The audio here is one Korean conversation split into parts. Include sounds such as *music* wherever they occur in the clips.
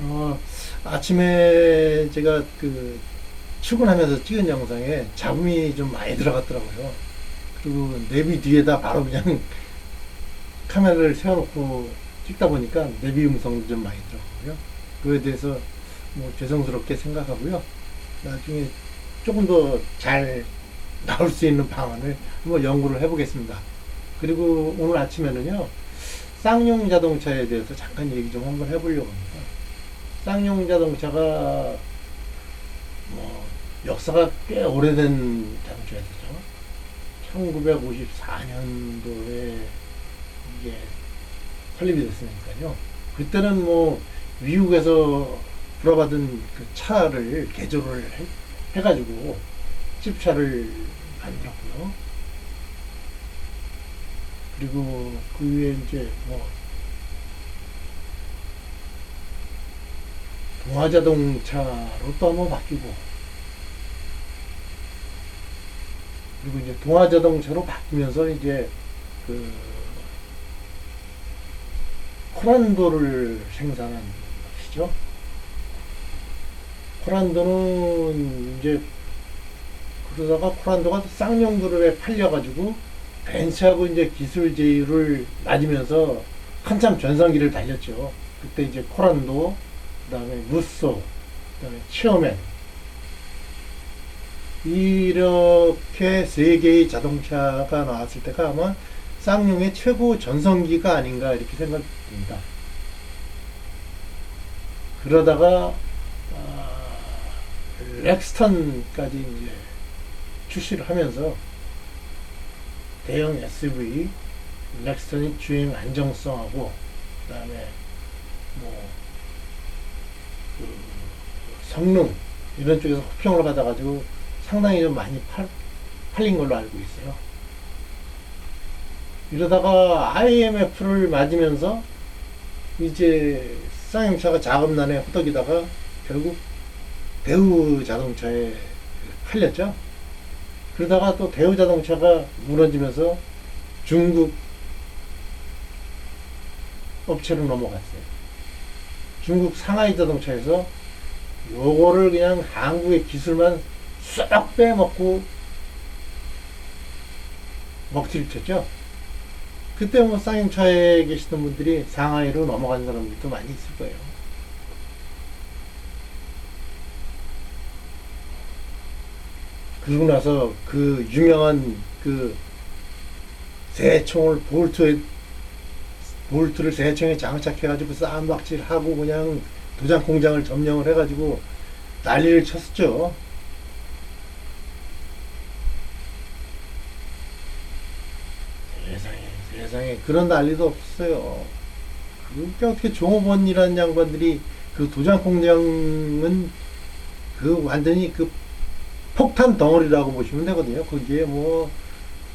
어, 아침에 제가 그 출근하면서 찍은 영상에 잡음이 좀 많이 들어갔더라고요. 그리고 내비 뒤에다 바로 그냥 *laughs* 카메라를 세워놓고 찍다 보니까 내비 음성도 좀 많이 들어가고요. 그에 대해서 뭐 죄송스럽게 생각하고요. 나중에 조금 더 잘 나올 수 있는 방안을 한번 연구를 해보겠습니다. 그리고 오늘 아침에는요, 쌍용 자동차에 대해서 잠깐 얘기 좀 한번 해보려고 합니다. 쌍용 자동차가 뭐 역사가 꽤 오래된 자동차였죠. 1954년도에 이게 설립이 됐으니까요. 그때는 뭐 미국에서 불어받은 그 차를 개조를 해, 해가지고 찝차를 만들었고요. 그리고 그 위에 이제 뭐 동화자동차로 또 한번 바뀌고 그리고 이제 동화자동차로 바뀌면서 이제 그 코란도를 생산한 것이죠. 코란도는 이제 그러다가 코란도가 쌍용그룹에 팔려가지고 벤츠하고 이제 기술 제휴를 맞으면서 한참 전성기를 달렸죠. 그때 이제 코란도, 그 다음에 무쏘, 그 다음에 치어맨. 이렇게 세 개의 자동차가 나왔을 때가 아마 쌍용의 최고 전성기가 아닌가 이렇게 생각됩니다. 그러다가 아, 렉스턴까지 이제 출시를 하면서 대형 SUV 렉스턴이 주행 안정성하고 그다음에 뭐그 성능 이런 쪽에서 호평을 받아가지고 상당히 좀 많이 팔, 팔린 걸로 알고 있어요. 이러다가 IMF를 맞으면서 이제 쌍용차가 자금난에 호덕이다가 결국 대우 자동차에 팔렸죠. 그러다가 또 대우 자동차가 무너지면서 중국 업체로 넘어갔어요. 중국 상하이 자동차에서 요거를 그냥 한국의 기술만 쏙 빼먹고 먹튀를 쳤죠. 그때 뭐 쌍용차에 계시던 분들이 상하이로 넘어간 사람들도 많이 있을 거예요. 그러고 나서 그 유명한 그 새총을 볼트에 볼트를 새총에 장착해가지고 쌈박질하고 그냥 도장 공장을 점령을 해가지고 난리를 쳤었죠. 세상에 세상에 그런 난리도 없어요. 그게 어떻게 종업원이라는 양반들이 그 도장 공장은 그 완전히 그 폭탄 덩어리라고 보시면 되거든요. 거기에 뭐,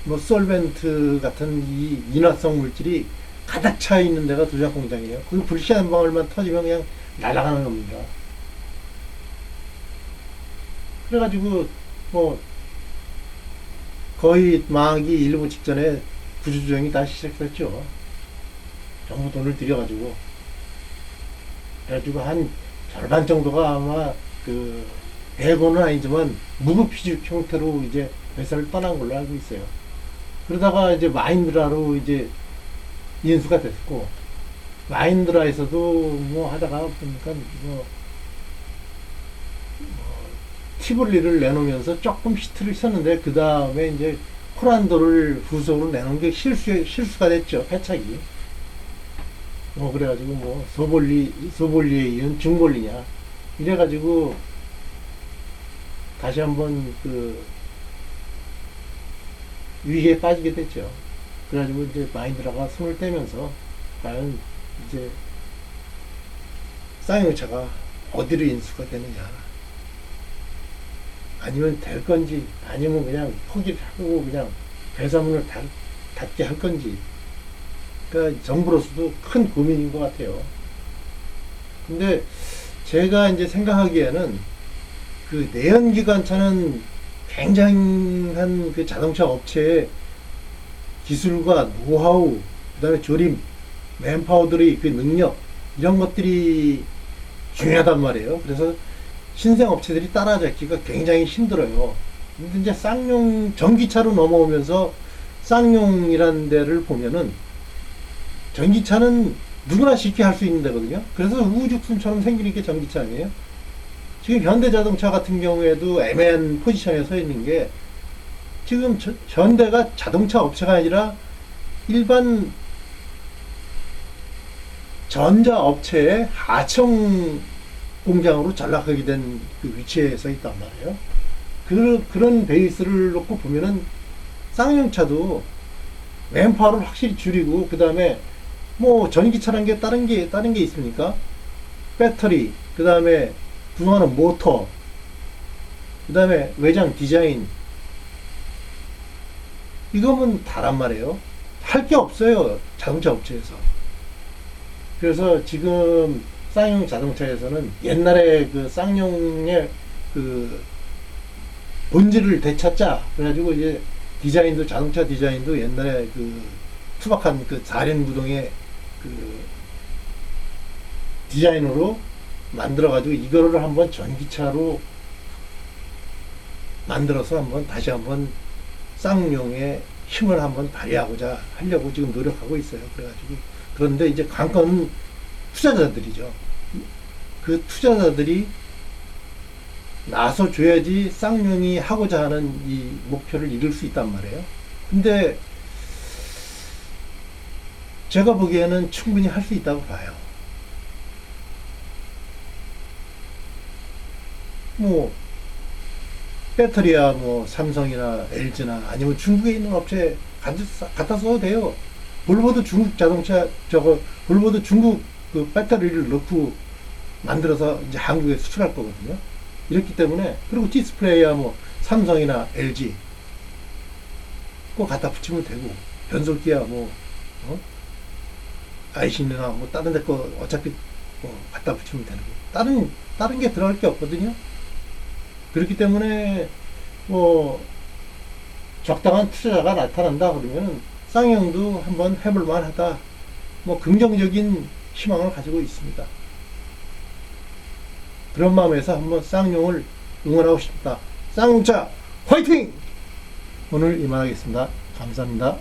뭐, 솔벤트 같은 이 인화성 물질이 가득 차 있는 데가 도장 공장이에요. 그 불씨 한 방울만 터지면 그냥 날아가는 겁니다. 그래가지고, 뭐, 거의 망하기 일부 직전에 구조조정이 다시 시작됐죠. 정부 돈을 들여가지고. 그래가지고 한 절반 정도가 아마 그 대고는 아니지만 무급휴직 형태로 이제 회사를 떠난 걸로 알고 있어요. 그러다가 이제 마인드라로 이제 인수가 됐고 마인드라에서도 뭐 하다가 보니까 뭐, 뭐 티볼리를 내놓으면서 조금 히트를 쳤는데 그 다음에 이제 코란도를 후속으로 내놓은 게 실수 실수가 됐죠 패착이. 뭐 그래가지고 뭐 소볼리 소볼리에 이은 중볼리냐 이래가지고 다시 한번 그 위기에 빠지게 됐죠. 그래가지고 이제 마인드라가 손을 떼면서 과연 이제 쌍용차가 어디로 인수가 되느냐 아니면 될 건지 아니면 그냥 포기를 하고 그냥 회사문을 닫, 닫게 할 건지 그러니까 정부로서도 큰 고민인 것 같아요. 근데 제가 이제 생각하기에는 그 내연기관차는 굉장한 그 자동차 업체의 기술과 노하우, 그 다음에 조림, 맨파워들의 그 능력, 이런 것들이 중요하단 말이에요. 그래서 신생 업체들이 따라잡기가 굉장히 힘들어요. 근데 이제 쌍용 전기차로 넘어오면서 쌍용이라는 데를 보면은 전기차는 누구나 쉽게 할 수 있는 데거든요. 그래서 우후죽순처럼 생기는 게 전기차 아니에요? 지금 현대자동차 같은 경우에도 애매한 포지션에 서 있는 게 지금 저- 현대가 자동차 업체가 아니라 일반 전자 업체의 하청 공장으로 전락하게 된 그 위치에 서 있단 말이에요. 그, 그런 베이스를 놓고 보면은 쌍용차도 맨파워를 확실히 줄이고 그 다음에 뭐 전기차란 게 다른 게 다른 게 있습니까? 배터리 그 다음에 구성하는 모터 그 다음에 외장 디자인 이거면 다란 말이에요. 할 게 없어요 자동차 업체에서. 그래서 지금 쌍용 자동차에서는 옛날에 그 쌍용의 그 본질을 되찾자 그래가지고 이제 디자인도 자동차 디자인도 옛날에 그 투박한 그 사륜 구동의 그 디자인으로 만들어가지고 이거를 한번 전기차로 만들어서 한번 다시 한번 쌍용의 힘을 한번 발휘하고자 하려고 지금 노력하고 있어요. 그래가지고 그런데 이제 관건은 투자자들이죠. 그 투자자들이 나서 줘야지 쌍용이 하고자 하는 이 목표를 이룰 수 있단 말이에요. 근데 제가 보기에는 충분히 할 수 있다고 봐요. 뭐 배터리야 뭐 삼성이나 LG나 아니면 중국에 있는 업체 갖다 써도 돼요. 볼보도 중국 자동차 저거 볼보도 중국 그 배터리를 넣고 만들어서 이제 한국에 수출할 거거든요. 이렇기 때문에 그리고 디스플레이야 뭐 삼성이나 LG 꼭 갖다 붙이면 되고 변속기야 뭐 어? 아이신이나 뭐 다른 데 거 어차피 뭐 갖다 붙이면 되는 거 다른 다른 게 들어갈 게 없거든요. 그렇기 때문에 뭐 적당한 투자자가 나타난다 그러면 쌍용도 한번 해볼 만 하다. 뭐 긍정적인 희망을 가지고 있습니다. 그런 마음에서 한번 쌍용을 응원하고 싶다. 쌍용차 화이팅! 오늘 이만하겠습니다. 감사합니다.